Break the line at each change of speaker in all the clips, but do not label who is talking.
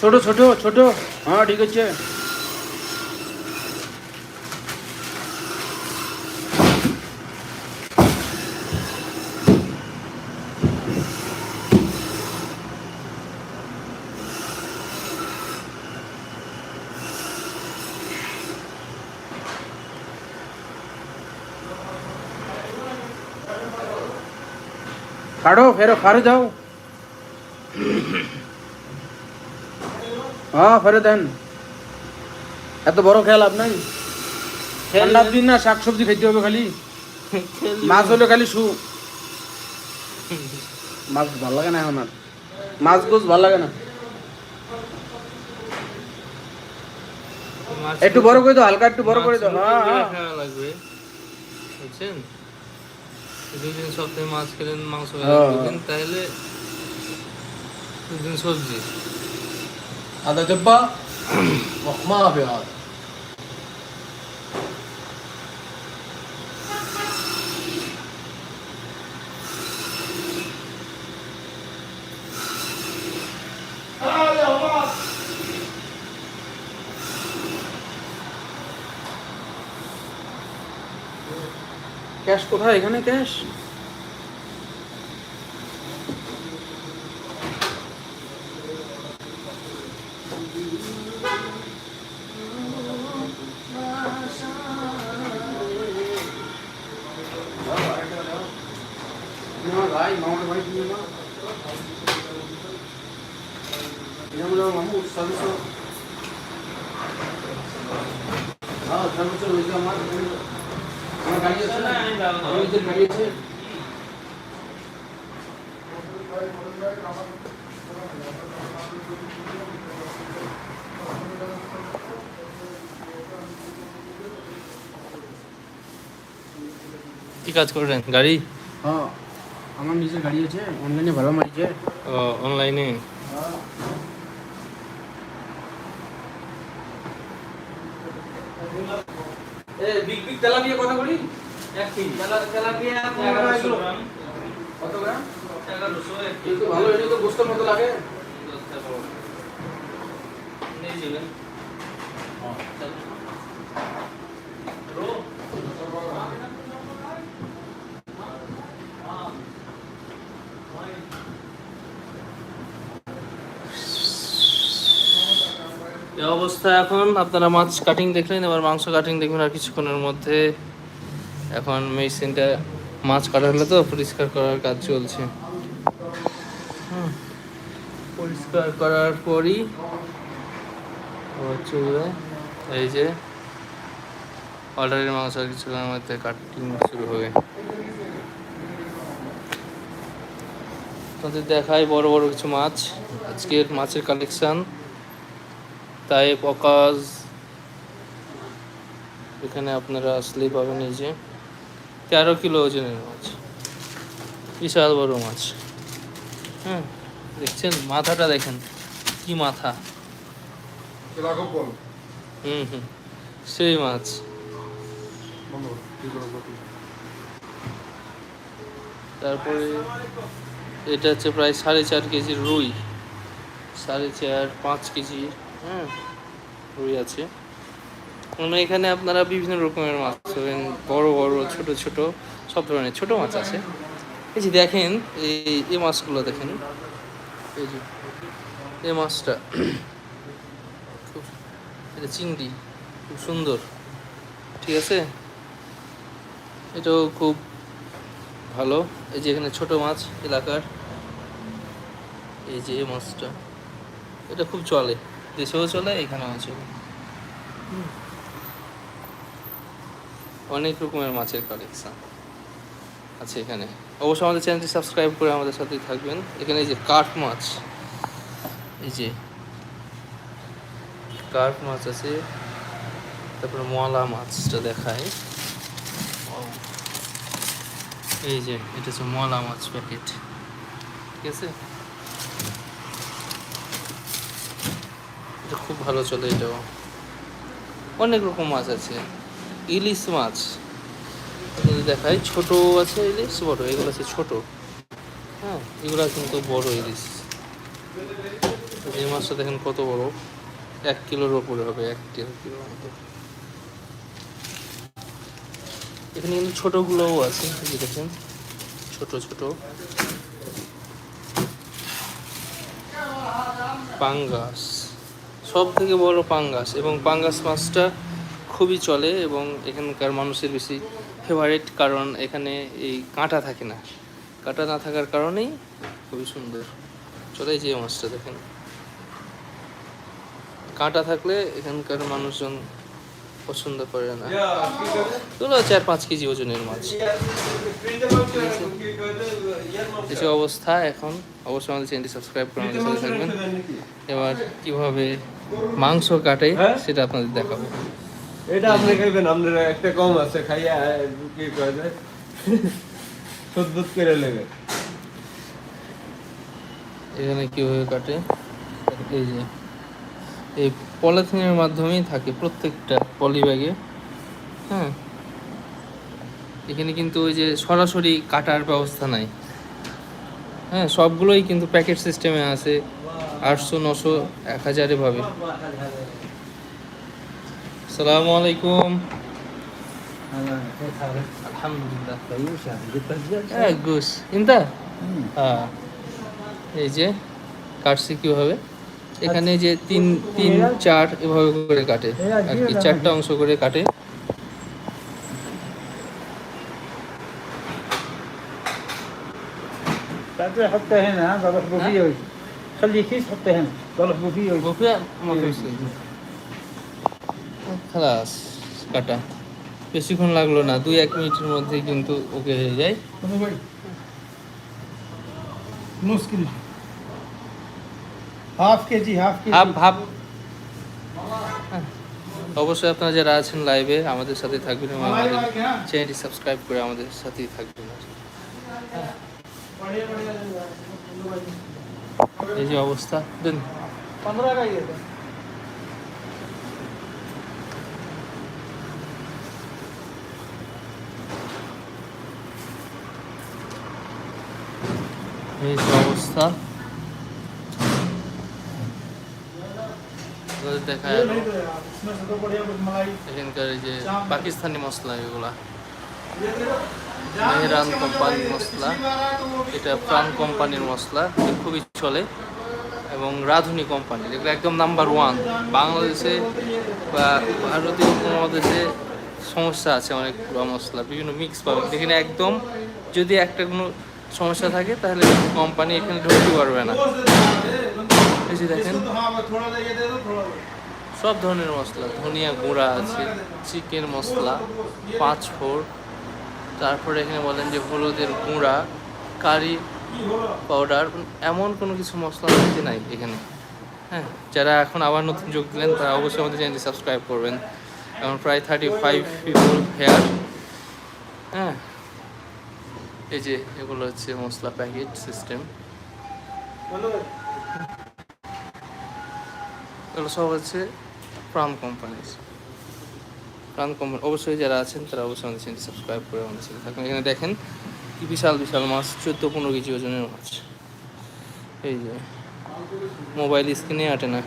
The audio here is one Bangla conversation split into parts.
ছোট ছোট ছোট। হ্যাঁ ঠিক আছে। কাটো ফেরো ফারে যাও। হ্যাঁ ফেরো দেন। এত বড় খেয়াল আপনার ঠান্ডার দিন না শাক সবজি খেতে হবে খালি। মাছ হলে খালি শু মাছ ভালো লাগে না আর। মাছ গোছ ভালো লাগে না। একটু বড় করে দাও হালকা একটু বড় করে দাও। হ্যাঁ
লাগবে। বুঝছেন? দুদিন সপ্তাহে মাছ খেলেন মাংস খেলেন
হ্যাঁ।
তাহলে দুদিন সবজি।
هذا دبة ما في هذا
ক্যাশ কোথায় এখানে ক্যাশ
কি কাজ করলেন গাড়ি?
হ্যাঁ আমার নিজের গাড়ি আছে অনলাইনে ভালো মারিছে।
অনলাইনে
এ বিগ বিগ তেলা দিয়ে কথা বলি?
এক কেজি।
তেলা তেলা দিয়ে কত গ্রাম?
এগারোশো এক
ভালো এটা তো গোস্তের মতো লাগে।
নিয়ে যাবেন। অবস্থা এখন। আপনারা মাছ কাটিং দেখলেন, এবার মাংস কাটিং দেখবেন আর কিছুক্ষণের মধ্যে এখন মেশিনটা মাছ কাটা হলে তো পরিষ্কার করার কাজ চলছে। পরিষ্কার করার পরই চলবে। এই যে অর্ডারের মাংস আর কিছুক্ষণের মধ্যে কাটিং শুরু হবে। আপনাদের দেখায় বড় বড় কিছু মাছ। আজকের মাছের কালেকশন তাইপ অকাজ এখানে আপনারা আসলেই পাবেন এই যে তেরো কিলো ওজনের মাছ। বিশাল বড় মাছ। হ্যাঁ দেখছেন? মাথাটা দেখেন, কি মাথা। হুম হুম, সেই মাছ। তারপরে এটা হচ্ছে প্রায় সাড়ে চার কেজির রুই, সাড়ে চার পাঁচ কেজি হ্যাঁ রুই আছে মানে এখানে আপনারা বিভিন্ন রকমের মাছ পাবেন। বড় বড়, ছোট ছোট, সব ধরনের ছোট মাছ আছে। এই যে দেখেন, এই এই মাছগুলো দেখেন। এই যে, এই মাছটা খুব, এটা চিংড়ি, খুব সুন্দর। ঠিক আছে? এটাও খুব ভালো। এই যে এখানে ছোট মাছ এলাকার। এই যে এই মাছটা। এটা খুব চলে। দেশেও চলে, এখানেও চলে। অনেক রকমের মাছের কালেকশন আছে এখানে। অবশ্যই আমাদের চ্যানেলটি সাবস্ক্রাইব করে আমাদের সাথেই থাকবেন। এখানে এই যে কাঠ মাছ, এই যে কাঠ মাছ আছে, তারপরে মলা মাছটা দেখায় এই যে, এটা হচ্ছে মলা মাছ প্যাকেট ঠিক আছে? খুব ভালো চলে এটাও। অনেক রকম মাছ আছে। ইলিশ মাছ। দেখায় ছোট আছে ইলিশ, বড়, এগুলো আছে ছোট। হ্যাঁ এগুলো কিন্তু বড় ইলিশ। এই মাছটা দেখেন কত বড়। এক কিলোর ওপরে হবে, এক কিলো মতো। এখানে কিন্তু ছোটগুলোও আছে দেখেন। ছোট ছোট। পাঙ্গাস। সব থেকে বড় পাঙ্গাস এবং পাঙ্গাস মাছটা খুবই চলে এবং এখানকার মানুষের বেশি ফেভারিট কারণ এখানে এই কাঁটা থাকে না। কাঁটা না থাকার কারণেই খুবই সুন্দর। চলে যে মাছটা দেখেন। কাঁটা থাকলে এখানকার মানুষজন পছন্দ করে না। এগুলো চার পাঁচ কেজি ওজনের মাছ। যে অবস্থা এখন। অবশ্যই আমাদের চ্যানেলটি সাবস্ক্রাইব করে আমাদের সাথে থাকবেন। এবার কীভাবে মাংস কাটে সেটা আপনাদের দেখাবো।
এটা আপনি খাইবেন আপনার একটা কম আছে খাইয়া কি কয় যায় সদ্যুত করে নেবে।
এখানে কীভাবে কাটে? এই যে এই পলিথিনের মাধ্যমেই থাকে প্রত্যেকটা পলি ব্যাগে হ্যাঁ? এখানে কিন্তু ওই যে সরাসরি কাটার ব্যবস্থা নাই। হ্যাঁ সবগুলোই কিন্তু প্যাকেট সিস্টেমে আছে। আটশো নশো এক হাজারে ভাবে। সালামু আলাইকুম হ্যাঁ। এই যে কাটছে কীভাবে? এখানে যে তিন তিন চার এভাবে করে কাটে। আর কি চারটা অংশ করে কাটে।
হ্যাঁ? হয়েছে। كيس حطه هنا ضرب فيه
বকুয়া খালাস কাটা বেশিক্ষণ লাগলো না দুই এক মিনিটের মধ্যেই কিন্তু ওকে হয়ে যায়
نص كيلو هاف كيجي هاف كيجي
হাফ হাফ অবশ্যই আপনারা যারা আছেন লাইভে আমাদের সাথে থাকবেন এবং আমাদের চ্যানেলটি সাবস্ক্রাইব করে আমাদের সাথেই থাকবেন এই যে অবস্থা দেন এই যে অবস্থা দেখা গেল এখানকার এই যে পাকিস্তানি মশলা এগুলা মেহরান কোম্পানির মশলা। এটা প্রাণ কোম্পানির মশলা খুবই চলে। এবং রাধুনি কোম্পানি যেগুলো একদম নাম্বার ওয়ান বাংলাদেশে বা ভারতীয় উপমহাদেশে সমস্যা আছে অনেক গুঁড়া মশলা, বিভিন্ন মিক্স পাবেন। এখানে একদম যদি একটা কোনো সমস্যা থাকে, তাহলে কোম্পানি এখানে ঢুকতে পারবে না। দেখেন। সব ধরনের মশলা, ধনিয়া গুঁড়া আছে, চিকেন মশলা, পাঁচ ফোড় তারপরে এখানে বলেন যে হলুদের গুঁড়া, কারি পাউডার এমন কোনো কিছু মশলা যে নাই এখানে। হ্যাঁ যারা এখন আবার নতুন যোগ দিলেন, তারা অবশ্যই আমাদের চ্যানেলটি সাবস্ক্রাইব করবেন। এখন প্রায় থার্টি ফাইভ পিপল হেয়ার হ্যাঁ এই যে এগুলো হচ্ছে মশলা প্যাকেট সিস্টেম এগুলো সব হচ্ছে প্রাণ কোম্পানির প্রাণ অবশ্যই যারা আছেন, তারা অবশ্যই আমাদের চ্যানেল সাবস্ক্রাইব করে আমাদের সাথে থাকুন। এখানে দেখেন কি বিশাল বিশাল মাছ, চোদ্দ, পনেরো কেজি ওজনের মাছ। এই যে মোবাইল স্ক্রিনে আটে না।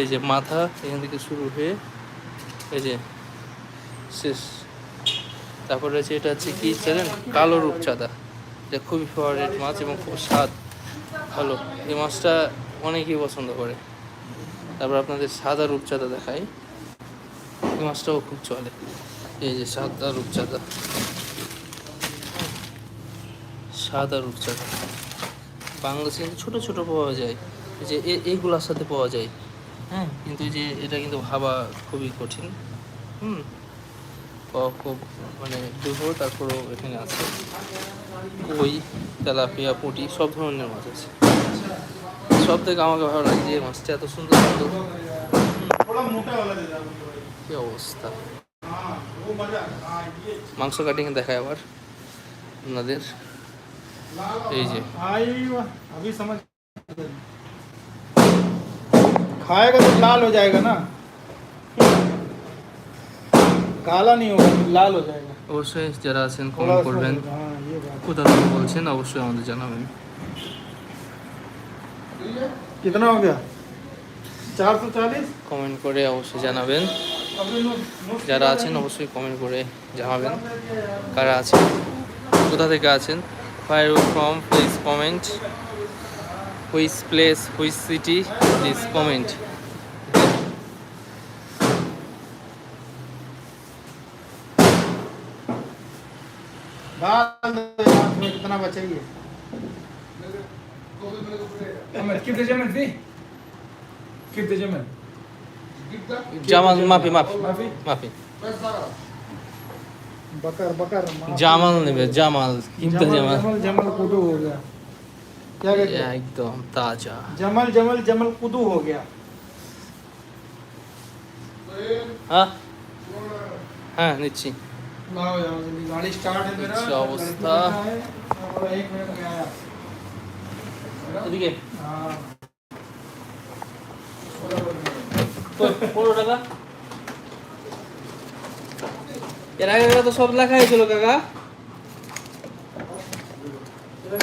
এই যে মাথা, এখান থেকে শুরু হয়ে এই যে শেষ। তারপরে রয়েছে এটা হচ্ছে কি জানেন? কালো রূপচাঁদা। এটা খুবই ফেভারিট মাছ এবং খুব স্বাদ ভালো। এই মাছটা অনেকেই পছন্দ করে। তারপর আপনাদের সাদা রূপচাঁদা এই মাছটাও খুব চলে। এই যে সাদা রূপচাঁদা। সাদা রূপচাঁদা। বাংলাদেশে কিন্তু ছোটো ছোটো পাওয়া যায়। যে এইগুলোর সাথে পাওয়া যায়। হ্যাঁ কিন্তু যে এটা কিন্তু ভাবা খুবই কঠিন। হুম খুব মানে দুর্বল। তারপরেও এখানে আছে কই, তেলাপিয়া, পুঁটি, সব ধরনের মাছ আছে। সব থেকে আমাকে ভালো লাগে যে মাছটা এত সুন্দর সুন্দর। কি অবস্থা
हाँ वो मजा हाँ ये
মাংস কাটিং দেখায় আবার আপনাদের এই যে
आई वाह, अभी समझ खाएगा तो लाल हो जाएगा ना काला नहीं होगा लाल हो जाएगा
অবশ্যই যারা আছেন
थोड़ा
কমেন্ট
उसमें
করবেন
होगा, हाँ ये बात
কোথা থেকে বলছেন অবশ্যই আমাদের জানাবেন
कितना हो गया चार सौ चालीस
কমেন্ট করে অবশ্যই জানাবেন যারা আছেন অবশ্যই কমেন্ট করে জানাবেন কারা আছেন কোথা থেকে আছেন fire from please comment which place which city please comment
डाल दो यार, इसमें कितना बचेगी
Ahmed, keep the German fee. Keep the German.
Jamal মাফি মাফি
Mafi?
মাফি
बकर बकर
জামাল নেবে জামাল কিন্তু
जमल
জামাল
जमल जमल कुदू हो गया क्या कहते हैं
একদম তাজা
जमल जमल जमल कुदू हो गया
হ্যাঁ হ্যাঁ নিচ্ছি
लाओ जाओ जल्दी गाड़ी स्टार्ट है मेरा
अच्छा, अवस्था।
लड़का है, और एक मिनट में आया
পনেরো টাকা এর আগে তো সব লেখা হয়েছিল কাকা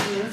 দিয়ে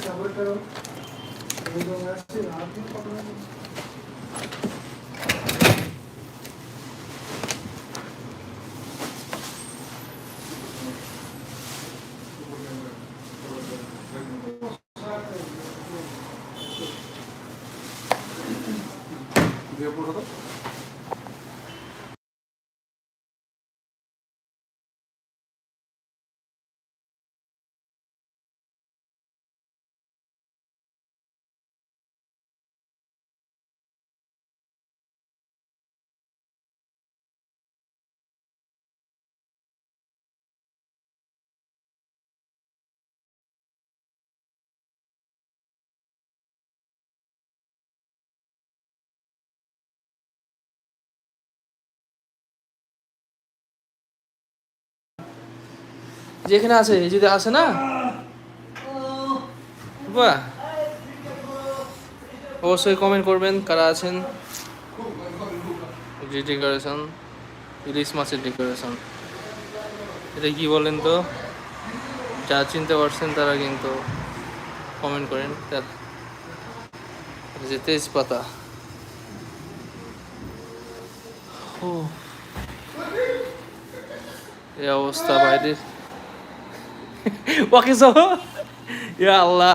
যেখানে আছে যদি আসে না? অবশ্যই কমেন্ট করবেন কারা আছেন। ডেকোরেশন ইলিশ মাছের ডেকোরেশন এটা কি বলেন তো? যা চিনতে পারছেন তারা কিন্তু কমেন্ট করেন। যে তেজপাতা। ও। এই অবস্থা বাইরের Wakil so. Ya Allah.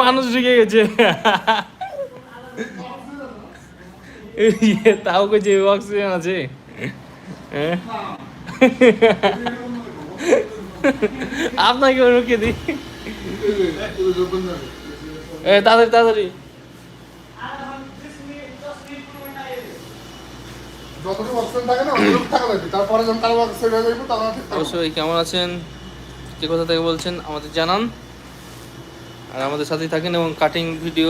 মানুষ ঢুকে গেছে ইয়ে, তাও যে অক্সিজেন আছে হ্যাঁ আপনাকে রুকিয়ে দিই। এ তাড়াতাড়ি তাড়াতাড়ি। অবশ্যই কেমন আছেন? কে কোথা থেকে বলছেন আমাদের জানান। আর আমাদের সাথেই থাকেন এবং কাটিং ভিডিও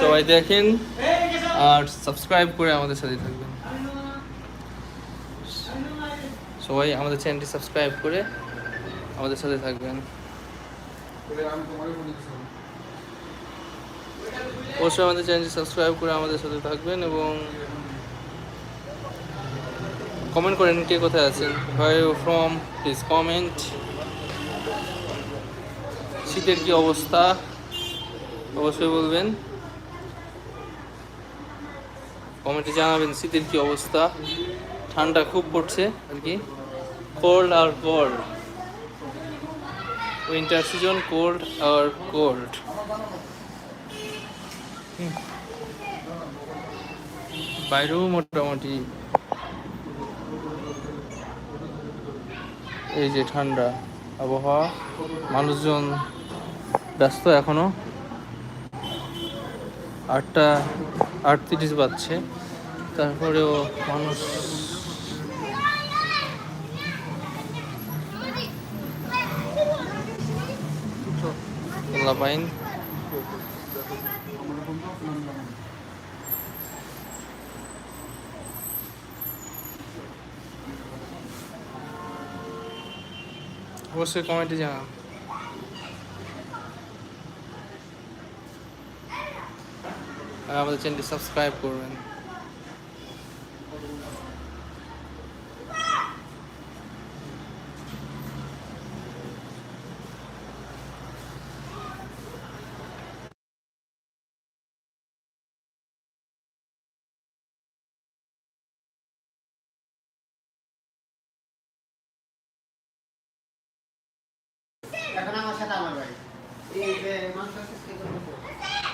সবাই দেখেন। আর সাবস্ক্রাইব করে আমাদের সাথে থাকবেন। সবাই আমাদের চ্যানেলটি সাবস্ক্রাইব করে আমাদের সাথে থাকবেন। অবশ্যই আমাদের চ্যানেলটি সাবস্ক্রাইব করে আমাদের সাথে থাকবেন এবং কমেন্ট করেন কে কোথায় আছেন। ভাই ফ্রম প্লিজ কমেন্ট শীতের কি অবস্থা? অবশ্যই বলবেন। কমেন্টে জানাবেন শীতের কি অবস্থা। ঠান্ডা খুব পড়ছে আর কি। কোল্ড আর কোল্ড উইন্টার সিজন কোল্ড আর কোল্ড বাইরেও মোটামুটি। এই যে ঠান্ডা আবহাওয়া মানুষজন ব্যস্ত এখনও। আটটা আটত্রিশ বাজছে তারপরেও মানুষ পাইন। অবশ্যই কমেন্টে জানান আর আমাদের চ্যানেলটি সাবস্ক্রাইব করবেন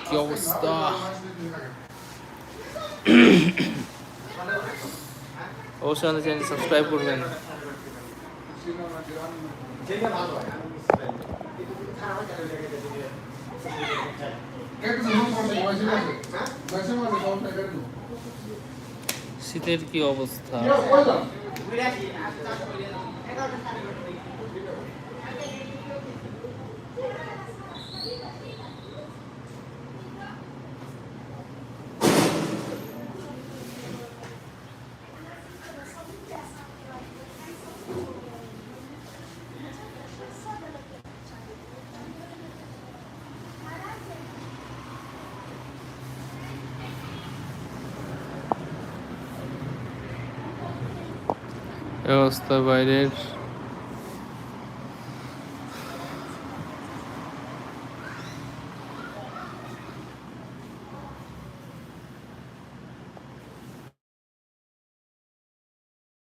কি অবস্থা অবশ্যই আমাদের চ্যানেল সাবস্ক্রাইব করবেন। শীতের কি অবস্থা? অবস্থা বাইরের